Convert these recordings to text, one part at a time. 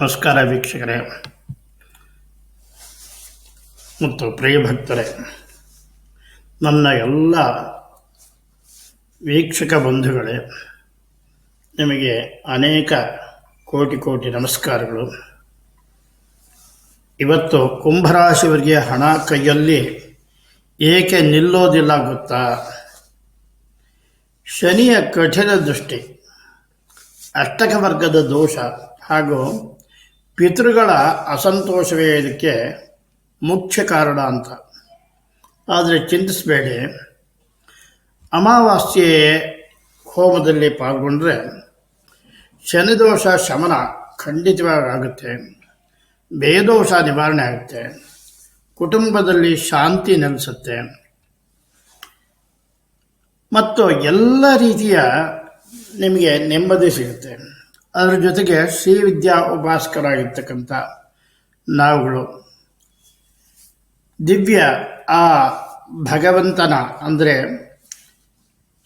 ನಮಸ್ಕಾರ ವೀಕ್ಷಕರೇ. ಮತ್ತು ಪ್ರಿಯ ಭಕ್ತರೇ, ನನ್ನ ಎಲ್ಲ ವೀಕ್ಷಕ ಬಂಧುಗಳೇ, ನಿಮಗೆ ಅನೇಕ ಕೋಟಿ ಕೋಟಿ ನಮಸ್ಕಾರಗಳು. ಇವತ್ತು ಕುಂಭರಾಶಿಯವರಿಗೆ ಹಣ ಕೈಯಲ್ಲಿ ಏಕೆ ನಿಲ್ಲೋದಿಲ್ಲ ಗೊತ್ತಾ? ಶನಿಯ ಕಠಿಣ ದೃಷ್ಟಿ, ಅಷ್ಟಕ ವರ್ಗದ ದೋಷ ಹಾಗೂ ಪಿತೃಗಳ ಅಸಂತೋಷವೇ ಇದಕ್ಕೆ ಮುಖ್ಯ ಕಾರಣ ಅಂತ. ಆದರೆ ಚಿಂತಿಸಬೇಡಿ. ಅಮಾವಾಸ್ಯೆ ಹೋಮದಲ್ಲಿ ಪಾಲ್ಗೊಂಡ್ರೆ ಶನಿದೋಷ ಶಮನ ಖಂಡಿತವಾಗಿ ಆಗುತ್ತೆ ಬೇದೋಷ ನಿವಾರಣೆ ಆಗುತ್ತೆ. ಕುಟುಂಬದಲ್ಲಿ ಶಾಂತಿ ನೆಲೆಸುತ್ತೆ. ಮತ್ತು ಎಲ್ಲ ರೀತಿಯ ನಿಮಗೆ ನೆಮ್ಮದಿ ಸಿಗುತ್ತೆ. ಅದರ ಜೊತೆಗೆ ಶ್ರೀ ವಿದ್ಯಾ ಉಪಾಸಕರಾಗಿರ್ತಕ್ಕಂಥ ನಾವುಗಳು. ದಿವ್ಯ ಆ ಭಗವಂತನ ಅಂದರೆ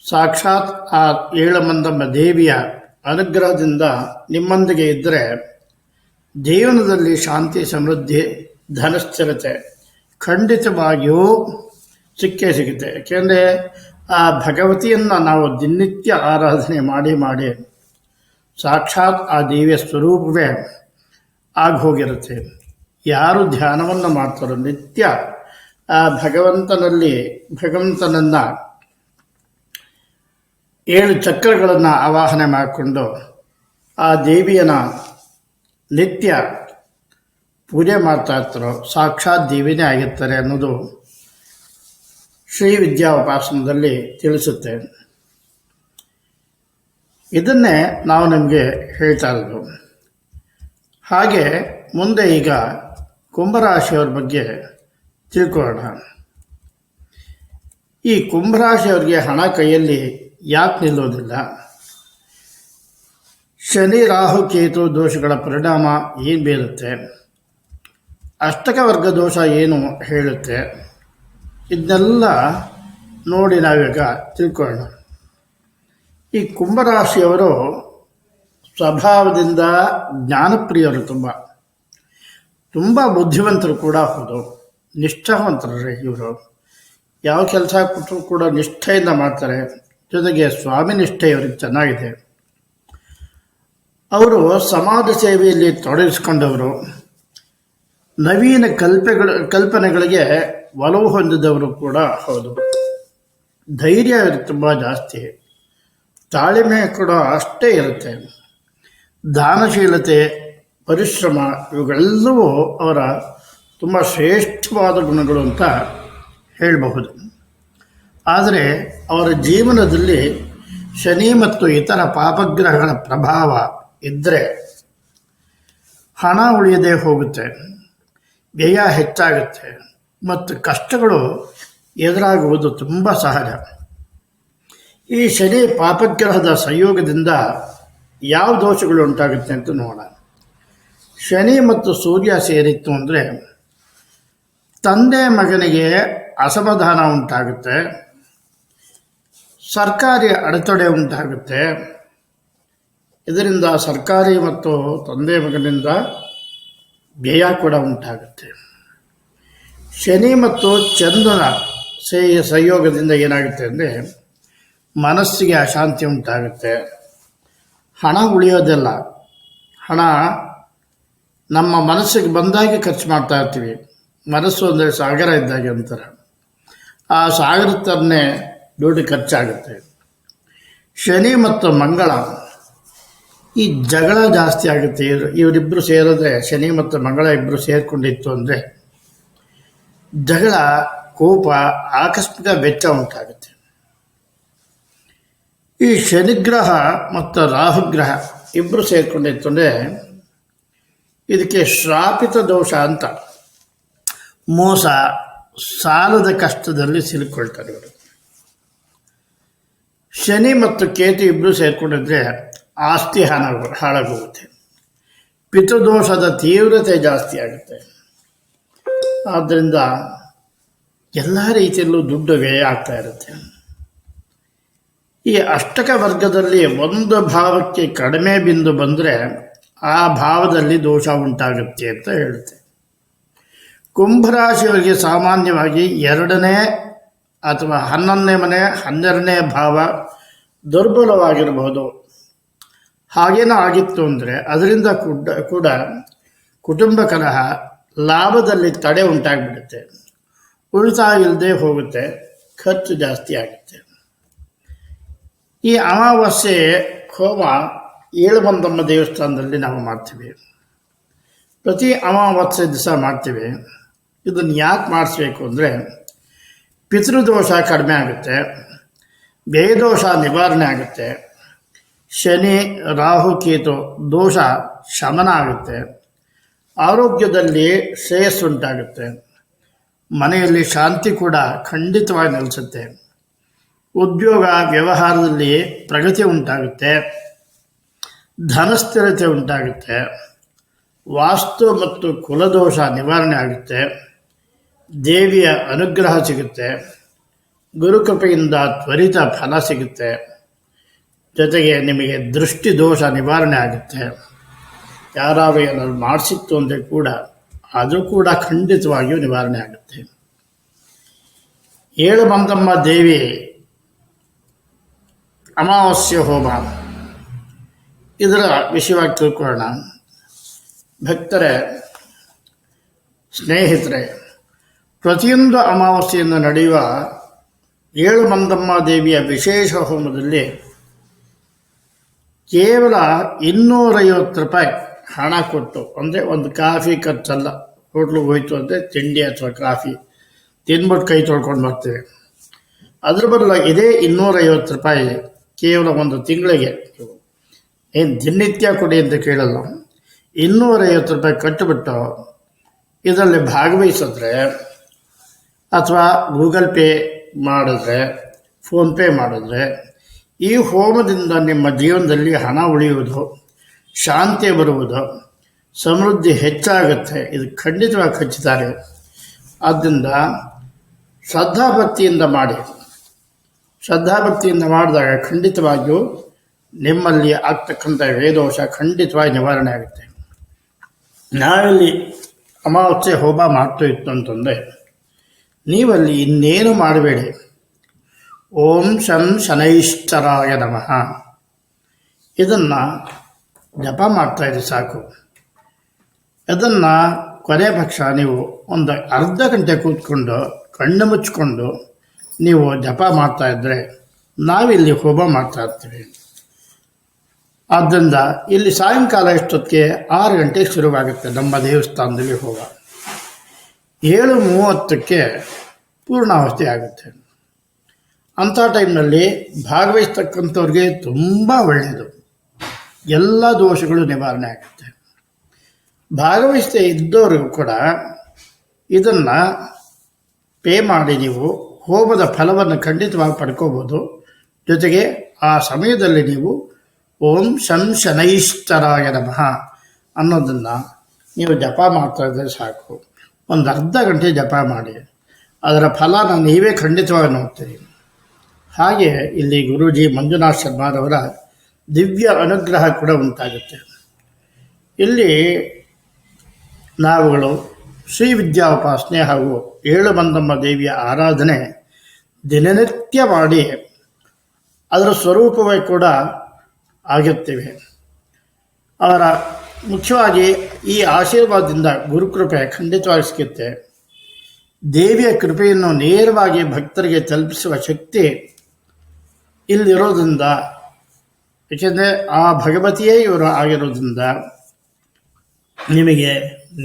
ಸಾಕ್ಷಾತ್ ಆ ಏಳಮಂದಮ್ಮ ದೇವಿಯ ಅನುಗ್ರಹದಿಂದ ನಿಮ್ಮೊಂದಿಗೆ ಇದ್ದರೆ ಜೀವನದಲ್ಲಿ ಶಾಂತಿ, ಸಮೃದ್ಧಿ, ಧನಸ್ಥಿರತೆ ಖಂಡಿತವಾಗಿಯೂ ಸಿಕ್ಕೇ ಸಿಗುತ್ತೆ. ಯಾಕೆಂದರೆ ಆ ಭಗವತಿಯನ್ನು ನಾವು ದಿನನಿತ್ಯ ಆರಾಧನೆ ಮಾಡಿ ಮಾಡಿ ಸಾಕ್ಷಾತ್ ಆ ದೇವಿಯ ಸ್ವರೂಪವೇ ಹೋಗಿರುತ್ತೆ ಯಾರು ಧ್ಯಾನವನ್ನು ಮಾಡ್ತಾರೋ ನಿತ್ಯ ಆ ಭಗವಂತನಲ್ಲಿ ಭಗವಂತನನ್ನು ಏಳು ಚಕ್ರಗಳನ್ನು ಆವಾಹನೆ ಮಾಡಿಕೊಂಡು ಆ ದೇವಿಯನ ನಿತ್ಯ ಪೂಜೆ ಮಾಡ್ತಾ ಇರ್ತಾರೋ, ಸಾಕ್ಷಾತ್ ದೇವಿನೇ ಆಗಿರ್ತಾರೆ ಅನ್ನೋದು ಶ್ರೀ ವಿದ್ಯಾ ಉಪಾಸನದಲ್ಲಿ ತಿಳಿಸುತ್ತೆ. ಇದನ್ನೇ ನಾವು ನಿಮಗೆ ಹೇಳ್ತಾ ಇರೋದು. ಹಾಗೆ ಮುಂದೆ ಈಗ ಕುಂಭರಾಶಿಯವ್ರ ಬಗ್ಗೆ ತಿಳ್ಕೊಳ್ಳೋಣ. ಈ ಕುಂಭರಾಶಿಯವ್ರಿಗೆ ಹಣ ಕೈಯಲ್ಲಿ ಯಾಕೆ ನಿಲ್ಲೋದಿಲ್ಲ? ಶನಿ, ರಾಹು, ಕೇತು ದೋಷಗಳ ಪರಿಣಾಮ ಏನು ಬೀರುತ್ತೆ? ಅಷ್ಟಕ ವರ್ಗ ದೋಷ ಏನು ಹೇಳುತ್ತೆ? ಇದನ್ನೆಲ್ಲ ನೋಡಿ ನಾವೀಗ ತಿಳ್ಕೊಳ್ಳೋಣ. ಈ ಕುಂಭರಾಶಿಯವರು ಸ್ವಭಾವದಿಂದ ಜ್ಞಾನಪ್ರಿಯರು ತುಂಬ. ತುಂಬ ಬುದ್ಧಿವಂತರು ಕೂಡ ಹೌದು. ನಿಷ್ಠಾವಂತರು ಇವರು. ಯಾವ ಕೆಲಸ ಕೊಟ್ಟರು ಕೂಡ ನಿಷ್ಠೆಯಿಂದ ಮಾಡ್ತಾರೆ. ಜೊತೆಗೆ ಸ್ವಾಮಿ ನಿಷ್ಠೆ ಇವರಿಗೆ ಚೆನ್ನಾಗಿದೆ. ಅವರು ಸಮಾಜ ಸೇವೆಯಲ್ಲಿ ತೊಡಗಿಸ್ಕೊಂಡವರು. ನವೀನ ಕಲ್ಪೆಗಳು, ಕಲ್ಪನೆಗಳಿಗೆ ಒಲವು ಹೊಂದಿದವರು ಕೂಡ ಹೌದು. ಧೈರ್ಯ ತುಂಬ ಜಾಸ್ತಿ. ತಾಳ್ಮೆ ಕೂಡ ಅಷ್ಟೇ ಇರುತ್ತೆ. ದಾನಶೀಲತೆ, ಪರಿಶ್ರಮ ಇವುಗಳೆಲ್ಲವೂ ಅವರ ತುಂಬ ಶ್ರೇಷ್ಠವಾದ ಗುಣಗಳು ಅಂತ ಹೇಳಬಹುದು. ಆದರೆ ಅವರ ಜೀವನದಲ್ಲಿ ಶನಿ ಮತ್ತು ಇತರ ಪಾಪಗ್ರಹಗಳ ಪ್ರಭಾವ ಇದ್ದರೆ ಹಣ ಉಳಿಯದೇ ಹೋಗುತ್ತೆ, ವ್ಯಯ ಹೆಚ್ಚಾಗುತ್ತೆ ಮತ್ತು ಕಷ್ಟಗಳು ಎದುರಾಗುವುದು ತುಂಬ ಸಹಜ. ಈ ಶನಿ ಪಾಪಗ್ರಹದ ಸಂಯೋಗದಿಂದ ಯಾವ ದೋಷಗಳು ಉಂಟಾಗುತ್ತೆ ಅಂತ ನೋಡೋಣ. ಶನಿ ಮತ್ತು ಸೂರ್ಯ ಸೇರಿತ್ತು ಅಂದರೆ ತಂದೆ ಮಗನಿಗೆ ಅಸಮಾಧಾನ ಉಂಟಾಗುತ್ತೆ. ಸರ್ಕಾರಿ ಅಡೆತಡೆ ಉಂಟಾಗುತ್ತೆ. ಇದರಿಂದ ಸರ್ಕಾರಿ ಮತ್ತು ತಂದೆ ಮಗನಿಂದ ವ್ಯಯ ಕೂಡ ಉಂಟಾಗುತ್ತೆ. ಶನಿ ಮತ್ತು ಚಂದ್ರನ ಸೇ ಸಂಯೋಗದಿಂದ ಏನಾಗುತ್ತೆ ಅಂದರೆ ಮನಸ್ಸಿಗೆ ಅಶಾಂತಿ ಉಂಟಾಗುತ್ತೆ. ಹಣ ಉಳಿಯೋದಿಲ್ಲ. ಹಣ ನಮ್ಮ ಮನಸ್ಸಿಗೆ ಬಂದಾಗೆ ಖರ್ಚು ಮಾಡ್ತಾ ಇರ್ತೀವಿ. ಮನಸ್ಸು ಅಂದರೆ ಸಾಗರ ಇದ್ದಾಗೆ ಅಂತಾರೆ. ಆ ಸಾಗರ ತರನೇ ದುಡ್ಡು ಖರ್ಚಾಗುತ್ತೆ. ಶನಿ ಮತ್ತು ಮಂಗಳ ಈ ಜಗಳ ಜಾಸ್ತಿ ಆಗುತ್ತೆ. ಇವರು ಇವರಿಬ್ಬರು ಸೇರಿದ್ರೆ, ಶನಿ ಮತ್ತು ಮಂಗಳ ಇಬ್ಬರು ಸೇರಿಕೊಂಡಿತ್ತು ಅಂದರೆ ಜಗಳ, ಕೋಪ, ಆಕಸ್ಮಿಕ ವೆಚ್ಚ ಉಂಟಾಗುತ್ತೆ. ಈ ಶನಿಗ್ರಹ ಮತ್ತು ರಾಹುಗ್ರಹ ಇಬ್ಬರು ಸೇರಿಕೊಂಡಿತ್ತು ಅಂದರೆ ಇದಕ್ಕೆ ಶ್ರಾಪಿತ ದೋಷ ಅಂತ. ಮೋಸ ಸಾಲದ ಕಷ್ಟದಲ್ಲಿ ಸಿಲುಕೊಳ್ತಾರೆ ಇವರು. ಶನಿ ಮತ್ತು ಕೇತು ಇಬ್ಬರು ಸೇರಿಕೊಂಡಿದ್ರೆ ಆಸ್ತಿ ಹಾನ ಹಾಳಾಗುತ್ತೆ ಪಿತೃದೋಷದ ತೀವ್ರತೆ ಜಾಸ್ತಿ ಆಗುತ್ತೆ. ಆದ್ದರಿಂದ ಎಲ್ಲ ರೀತಿಯಲ್ಲೂ ದುಡ್ಡು ವ್ಯಯ ಆಗ್ತಾ ಇರುತ್ತೆ. ಈ ಅಷ್ಟಕ ವರ್ಗದಲ್ಲಿ ಒಂದು ಭಾವಕ್ಕೆ ಕಡಿಮೆ ಬಿಂದು ಬಂದರೆ ಆ ಭಾವದಲ್ಲಿ ದೋಷ ಉಂಟಾಗುತ್ತೆ ಅಂತ ಹೇಳುತ್ತೆ. ಕುಂಭರಾಶಿಯವರಿಗೆ ಸಾಮಾನ್ಯವಾಗಿ ಎರಡನೇ ಅಥವಾ ಹನ್ನೊಂದನೇ ಮನೆ, ಹನ್ನೆರಡನೇ ಭಾವ ದುರ್ಬಲವಾಗಿರಬಹುದು. ಹಾಗೇನೋ ಆಗಿತ್ತು ಅಂದರೆ ಅದರಿಂದ ಕೂಡ ಕೂಡ ಕುಟುಂಬ ಕಲಹ ಲಾಭದಲ್ಲಿ ತಡೆ ಉಂಟಾಗಿಬಿಡುತ್ತೆ. ಉಳಿತಾಯ ಇಲ್ಲದೆ ಹೋಗುತ್ತೆ, ಖರ್ಚು ಜಾಸ್ತಿ ಆಗುತ್ತೆ. ಈ ಅಮಾವಾಸ್ಯೆ ಹೋಮ ಏಳುಬಂದಮ್ಮ ದೇವಸ್ಥಾನದಲ್ಲಿ ನಾವು ಮಾಡ್ತೀವಿ. ಪ್ರತಿ ಅಮಾವಾಸ್ಯೆ ದಿವಸ ಮಾಡ್ತೀವಿ. ಇದನ್ನು ಯಾಕೆ ಮಾಡಿಸ್ಬೇಕು ಅಂದರೆ ಪಿತೃದೋಷ ಕಡಿಮೆ ಆಗುತ್ತೆ, ಬೇದೋಷ ನಿವಾರಣೆ ಆಗುತ್ತೆ, ಶನಿ, ರಾಹು, ಕೇತು ದೋಷ ಶಮನ ಆಗುತ್ತೆ, ಆರೋಗ್ಯದಲ್ಲಿ ಶ್ರೇಯಸ್ಸುಂಟಾಗುತ್ತೆ ಮನೆಯಲ್ಲಿ ಶಾಂತಿ ಕೂಡ ಖಂಡಿತವಾಗಿ ನೆಲೆಸುತ್ತೆ. ಉದ್ಯೋಗ ವ್ಯವಹಾರದಲ್ಲಿ ಪ್ರಗತಿ ಉಂಟಾಗುತ್ತೆ, ಧನಸ್ಥಿರತೆ ಉಂಟಾಗುತ್ತೆ, ವಾಸ್ತು ಮತ್ತು ಕುಲದೋಷ ನಿವಾರಣೆ ಆಗುತ್ತೆ, ದೇವಿಯ ಅನುಗ್ರಹ ಸಿಗುತ್ತೆ, ಗುರುಕೃಪೆಯಿಂದ ತ್ವರಿತ ಫಲ ಸಿಗುತ್ತೆ, ಜೊತೆಗೆ ನಿಮಗೆ ದೃಷ್ಟಿ ದೋಷ ನಿವಾರಣೆ ಆಗುತ್ತೆ. ಯಾರಾದರೂ ಏನಾದ್ರು ಮಾಡಿಸಿತ್ತು ಅಂದರೆ ಕೂಡ ಅದು ಕೂಡ ಖಂಡಿತವಾಗಿಯೂ ನಿವಾರಣೆ ಆಗುತ್ತೆ. ಏಳು ಬಂದಮ್ಮ ದೇವಿ ಅಮಾವಾಸ್ಯ ಹೋಮ. ಇದರ ವಿಷಯವಾಗಿ ತಿಳ್ಕೊಳ್ಳೋಣ. ಭಕ್ತರೇ, ಸ್ನೇಹಿತರೆ, ಪ್ರತಿಯೊಂದು ಅಮಾವಾಸ್ಯೆಯಿಂದ ನಡೆಯುವ ಏಳು ಮಂದಮ್ಮ ದೇವಿಯ ವಿಶೇಷ ಹೋಮದಲ್ಲಿ ಕೇವಲ ಇನ್ನೂರೈವತ್ತು ರೂಪಾಯಿ ಹಣ ಕೊಟ್ಟು, ಅಂದರೆ ಒಂದು ಕಾಫಿ ಖರ್ಚಲ್ಲ, ಹೋಟ್ಲಿಗೆ ಹೋಯಿತು ಅಂದರೆ ತಿಂಡಿ ಅಥವಾ ಕಾಫಿ ತಿಂದ್ಬಿಟ್ಟು ಕೈ ತೊಳ್ಕೊಂಡು ಬರ್ತೇವೆ. ಅದ್ರ ಬದಲು ಇದೇ ಇನ್ನೂರೈವತ್ತು ರೂಪಾಯಿ ಕೇವಲ ಒಂದು ತಿಂಗಳಿಗೆ. ಏನು ದಿನನಿತ್ಯ ಕೊಡಿ ಅಂತ ಕೇಳಲ್ಲ. ಇನ್ನೂರೈವತ್ತು ರೂಪಾಯಿ ಕಟ್ಟಿಬಿಟ್ಟು ಇದರಲ್ಲಿ ಭಾಗವಹಿಸಿದ್ರೆ ಅಥವಾ ಗೂಗಲ್ ಪೇ ಮಾಡಿದ್ರೆ ಫೋನ್ಪೇ ಮಾಡಿದ್ರೆ ಈ ಹೋಮದಿಂದ ನಿಮ್ಮ ಜೀವನದಲ್ಲಿ ಹಣ ಉಳಿಯುವುದು, ಶಾಂತಿ ಬರುವುದು, ಸಮೃದ್ಧಿ ಹೆಚ್ಚಾಗುತ್ತೆ. ಇದು ಖಂಡಿತವಾಗಿ ಖಚಿತಾರೆ ಆದ್ದರಿಂದ ಶ್ರದ್ಧಾಭಕ್ತಿಯಿಂದ ಮಾಡಿ. ಶ್ರದ್ಧಾಭಕ್ತಿಯಿಂದ ಮಾಡಿದಾಗ ಖಂಡಿತವಾಗಿಯೂ ನಿಮ್ಮಲ್ಲಿ ಆಗ್ತಕ್ಕಂಥ ವೇದೋಷ ಖಂಡಿತವಾಗಿ ನಿವಾರಣೆ ಆಗುತ್ತೆ. ನಾವಿಲ್ಲಿ ಅಮಾವಾಸ್ಯೆ ಹೋಮ ಮಾಡ್ತಾ ಇತ್ತು ಅಂತಂದರೆ, ನೀವಲ್ಲಿ ಇನ್ನೇನು ಮಾಡಬೇಡಿ. ಓಂ ಶನ್ ಶನೈಶ್ಚರಾಯ ನಮಃ. ಇದನ್ನು ಜಪ ಮಾಡ್ತಾಯಿರಿ ಸಾಕು. ಇದನ್ನು ಕೊನೆ ಪಕ್ಷ ನೀವು ಒಂದು ಅರ್ಧ ಗಂಟೆ ಕೂತ್ಕೊಂಡು ಕಣ್ಣು ಮುಚ್ಕೊಂಡು ನೀವು ಜಪ ಮಾಡ್ತಾ ಇದ್ದರೆ ನಾವಿಲ್ಲಿ ಹೋಮ ಮಾಡ್ತಾ ಇರ್ತೀವಿ. ಆದ್ದರಿಂದ ಇಲ್ಲಿ ಸಾಯಂಕಾಲ ಎಷ್ಟೊತ್ತಿಗೆ? ಆರು ಗಂಟೆಗೆ ಶುರುವಾಗುತ್ತೆ ನಮ್ಮ ದೇವಸ್ಥಾನದಲ್ಲಿ ಹೋಮ ಏಳು ಮೂವತ್ತಕ್ಕೆ ಪೂರ್ಣಾವಸ್ಥೆ ಆಗುತ್ತೆ. ಅಂಥ ಟೈಮ್ನಲ್ಲಿ ಭಾಗವಹಿಸ್ತಕ್ಕಂಥವ್ರಿಗೆ ತುಂಬ ಒಳ್ಳೆಯದು. ಎಲ್ಲ ದೋಷಗಳು ನಿವಾರಣೆ ಆಗುತ್ತೆ. ಭಾಗವಹಿಸದೇ ಇದ್ದವ್ರಿಗೂ ಕೂಡ ಇದನ್ನು ಪೇ ಮಾಡಿ ನೀವು ಹೋಮದ ಫಲವನ್ನು ಖಂಡಿತವಾಗಿ ಪಡ್ಕೋಬೋದು. ಜೊತೆಗೆ ಆ ಸಮಯದಲ್ಲಿ ನೀವು ಓಂ ಶಂ ಶನೈಶ್ಚರಾಯ ನಮಃ ಅನ್ನೋದನ್ನು ನೀವು ಜಪ ಮಾಡ್ತಾ ಇದ್ದರೆ ಸಾಕು. ಒಂದು ಅರ್ಧ ಗಂಟೆ ಜಪ ಮಾಡಿ. ಅದರ ಫಲನ ನೀವೇ ಖಂಡಿತವಾಗಿ ನೋಡ್ತೀರಿ. ಹಾಗೆ ಇಲ್ಲಿ ಗುರೂಜಿ ಮಂಜುನಾಥ್ ಶರ್ಮಾರವರ ದಿವ್ಯ ಅನುಗ್ರಹ ಕೂಡ ಉಂಟಾಗುತ್ತೆ. ಇಲ್ಲಿ ನಾವುಗಳು ಶ್ರೀ ವಿದ್ಯಾ ಉಪಾಸನೆ ಹಾಗೂ ಏಳು ಬಂದಮ್ಮ ದೇವಿಯ ಆರಾಧನೆ ದಿನನಿತ್ಯ ಮಾಡಿ ಅದರ ಸ್ವರೂಪವೇ ಕೂಡ ಆಗಿರ್ತೀವಿ ಅವರ ಮುಖ್ಯವಾಗಿ ಈ ಆಶೀರ್ವಾದದಿಂದ ಗುರುಕೃಪೆ ಖಂಡಿತವಾಗಿ ಸಿಗುತ್ತೆ. ದೇವಿಯ ಕೃಪೆಯನ್ನು ನೇರವಾಗಿ ಭಕ್ತರಿಗೆ ತಲುಪಿಸುವ ಶಕ್ತಿ ಇಲ್ಲಿರೋದ್ರಿಂದ, ಏಕೆಂದರೆ ಆ ಭಗವತಿಯೇ ಇವರು ಆಗಿರೋದ್ರಿಂದ ನಿಮಗೆ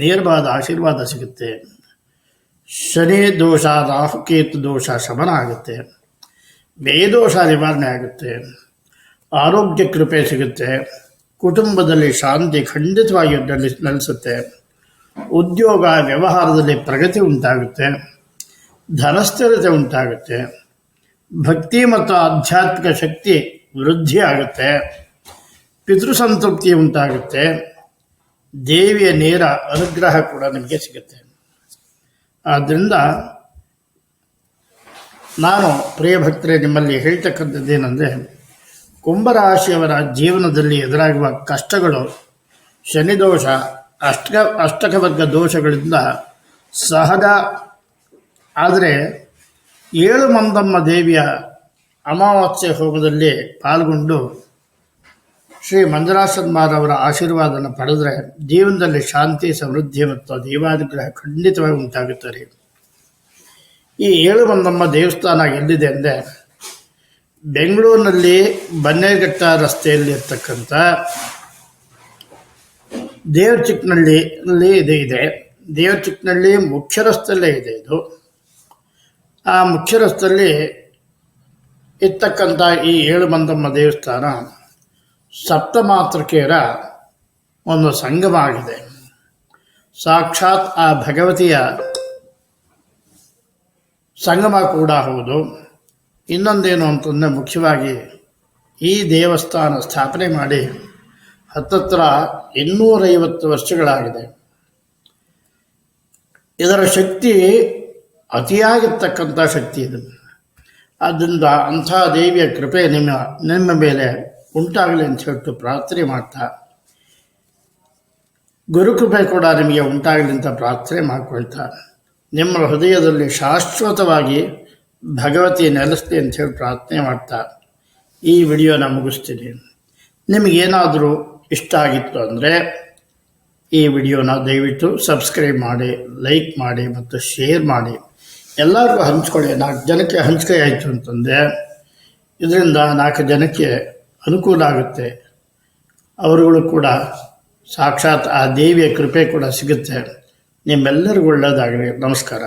ನೇರವಾದ ಆಶೀರ್ವಾದ ಸಿಗುತ್ತೆ. ಶನಿ ದೋಷ ರಾಹುಕೇತು ದೋಷ, ಶಮನ ಆಗುತ್ತೆ. ಬೇದೋಷ ನಿವಾರಣೆ ಆಗುತ್ತೆ. ಆರೋಗ್ಯ ಕೃಪೆ ಸಿಗುತ್ತೆ. ಕುಟುಂಬದಲ್ಲಿ ಶಾಂತಿ ಖಂಡಿತವಾಗಿ ನೆಲೆ, ನೆಲೆಸುತ್ತೆ. ಉದ್ಯೋಗ, ವ್ಯವಹಾರದಲ್ಲಿ ಪ್ರಗತಿ ಉಂಟಾಗುತ್ತೆ. ಧನಸ್ಥಿರತೆ ಉಂಟಾಗುತ್ತೆ. ಭಕ್ತಿ ಮತ್ತು ಆಧ್ಯಾತ್ಮಿಕ ಶಕ್ತಿ ವೃದ್ಧಿ ಆಗುತ್ತೆ. ಪಿತೃಸಂತೃಪ್ತಿ ಉಂಟಾಗುತ್ತೆ. ದೇವಿಯ ನೇರ ಅನುಗ್ರಹ ಕೂಡ ನಿಮಗೆ ಸಿಗುತ್ತೆ. ಆದ್ದರಿಂದ ನಾನು ಪ್ರಿಯ ಭಕ್ತರೇ, ನಿಮ್ಮಲ್ಲಿ ಹೇಳ್ತಕ್ಕಂಥದ್ದೇನೆಂದರೆ, ಕುಂಭರಾಶಿಯವರ ಜೀವನದಲ್ಲಿ ಎದುರಾಗುವ ಕಷ್ಟಗಳು, ಶನಿದೋಷ ಅಷ್ಟಕ ಅಷ್ಟಕವರ್ಗ ದೋಷಗಳಿಂದ ಸಹಜ. ಆದರೆ ಏಳು ಮಂದಮ್ಮ ದೇವಿಯ ಅಮಾವಾಸ್ಯೆ ಹೋಗದಲ್ಲಿ ಪಾಲ್ಗೊಂಡು ಶ್ರೀ ಮಂಜುನಾಥನ್ಮಾರವರ ಆಶೀರ್ವಾದನ ಪಡೆದರೆ ಜೀವನದಲ್ಲಿ ಶಾಂತಿ, ಸಮೃದ್ಧಿ ಮತ್ತು ದೈವಾನುಗ್ರಹ ಖಂಡಿತವಾಗಿ ಉಂಟಾಗುತ್ತದೆ ಈ ಏಳು ಮಂದಮ್ಮ ದೇವಸ್ಥಾನ ಎಲ್ಲಿದೆ ಅಂದರೆ ಬೆಂಗಳೂರಿನಲ್ಲಿ ಬನ್ನೇಘಟ್ಟ ರಸ್ತೆಯಲ್ಲಿ ಇರ್ತಕ್ಕಂಥ ದೇವಚಿಕ್ಕನಹಳ್ಳಿ ಅಲ್ಲಿ ಇದೆ ಇದೆ. ದೇವಚಿಕ್ಕನಹಳ್ಳಿ ಮುಖ್ಯ ರಸ್ತೆಯಲ್ಲೇ ಇದೆ ಇದು. ಆ ಮುಖ್ಯ ರಸ್ತೆಯಲ್ಲಿ ಇರ್ತಕ್ಕಂಥ ಈ ಏಳು ಮಂದಮ್ಮ ದೇವಸ್ಥಾನ ಸಪ್ತಮಾತೃಕೆಯರ ಒಂದು ಸಂಘವಾಗಿದೆ. ಸಾಕ್ಷಾತ್ ಆ ಭಗವತಿಯ ಸಂಗಮ ಕೂಡ ಹೌದು. ಇನ್ನೊಂದೇನು ಅಂತಂದರೆ ಮುಖ್ಯವಾಗಿ ಈ ದೇವಸ್ಥಾನ ಸ್ಥಾಪನೆ ಮಾಡಿ ಹತ್ತತ್ರ ಇನ್ನೂರೈವತ್ತು ವರ್ಷಗಳಾಗಿದೆ. ಇದರ ಶಕ್ತಿ ಅತಿಯಾಗಿರ್ತಕ್ಕಂಥ ಶಕ್ತಿ ಇದು. ಆದ್ದರಿಂದ ಅಂಥ ದೇವಿಯ ಕೃಪೆ ನಿಮ್ಮ ನಿಮ್ಮ ಮೇಲೆ ಉಂಟಾಗಲಿ ಅಂತ ಹೇಳ್ತು, ಪ್ರಾರ್ಥನೆ ಮಾಡ್ತಾ. ಗುರುಕೃಪೆ ಕೂಡ ನಿಮಗೆ ಉಂಟಾಗಲಿ ಅಂತ ಪ್ರಾರ್ಥನೆ ಮಾಡ್ಕೊಳ್ತಾ. ನಿಮ್ಮ ಹೃದಯದಲ್ಲಿ ಶಾಶ್ವತವಾಗಿ ಭಗವತಿ ನೆಲೆಸ್ಲಿ ಅಂತ ಹೇಳಿ ಪ್ರಾರ್ಥನೆ ಮಾಡ್ತಾ. ಈ ವಿಡಿಯೋನ ಮುಗಿಸ್ತೀನಿ. ನಿಮಗೇನಾದರೂ ಇಷ್ಟ ಆಗಿತ್ತು ಅಂದರೆ ಈ ವಿಡಿಯೋನ ದಯವಿಟ್ಟು ಸಬ್ಸ್ಕ್ರೈಬ್ ಮಾಡಿ, ಲೈಕ್ ಮಾಡಿ ಮತ್ತು ಶೇರ್ ಮಾಡಿ. ಎಲ್ಲರಿಗೂ ಹಂಚ್ಕೊಳ್ಳಿ. ನಾಲ್ಕು ಜನಕ್ಕೆ ಹಂಚಿಕೆ ಆಯಿತು ಅಂತಂದರೆ, ಇದರಿಂದ ನಾಲ್ಕು ಜನಕ್ಕೆ ಅನುಕೂಲ ಆಗುತ್ತೆ. ಅವರುಗಳು ಕೂಡ ಸಾಕ್ಷಾತ್ ಆ ದೇವಿಯ ಕೃಪೆ ಕೂಡ ಸಿಗುತ್ತೆ. ನಿಮ್ಮೆಲ್ಲರಿಗೂ ಒಳ್ಳೆಯದಾಗಲಿ. ನಮಸ್ಕಾರ.